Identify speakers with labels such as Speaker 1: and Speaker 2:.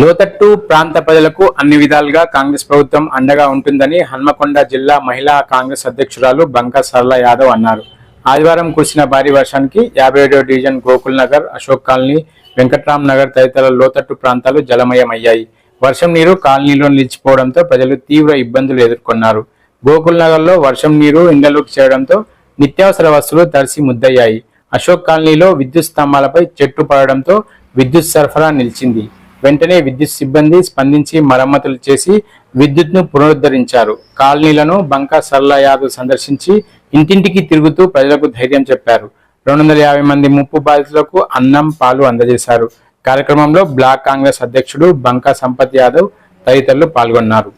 Speaker 1: లోతట్టు ప్రాంత ప్రజలకు అన్ని విధాలుగా కాంగ్రెస్ ప్రభుత్వం అండగా ఉంటుందని హన్మకొండ జిల్లా మహిళా కాంగ్రెస్ అధ్యక్షురాలు బంకా సరళ యాదవ్ అన్నారు. ఆదివారం కురిసిన భారీ వర్షానికి యాభై ఏడో డివిజన్ గోకుల్ నగర్ అశోక్ కాలనీ వెంకట్రామ్ నగర్ తదితర లోతట్టు ప్రాంతాలు జలమయమయ్యాయి. వర్షం నీరు కాలనీలో నిలిచిపోవడంతో ప్రజలు తీవ్ర ఇబ్బందులు ఎదుర్కొన్నారు. గోకుల్ నగర్లో వర్షం నీరు ఇండ్లలోకి చేరడంతో నిత్యావసర వస్తువులు తడిసి ముద్దయ్యాయి. అశోక్ కాలనీలో విద్యుత్ స్తంభాలపై చెట్టు పడడంతో విద్యుత్ సరఫరా నిలిచింది. వెంటనే విద్యుత్ సిబ్బంది స్పందించి మరమ్మతులు చేసి విద్యుత్ను పునరుద్ధరించారు. కాలనీలను బంకా సర్లా యాదవ్ సందర్శించి ఇంటింటికి తిరుగుతూ ప్రజలకు ధైర్యం చెప్పారు. రెండు వందల యాభై మంది ముప్పు బాధితులకు అన్నం పాలు అందజేశారు. కార్యక్రమంలో బ్లాక్ కాంగ్రెస్ అధ్యక్షుడు బంకా సంపత్ యాదవ్ తదితరులు పాల్గొన్నారు.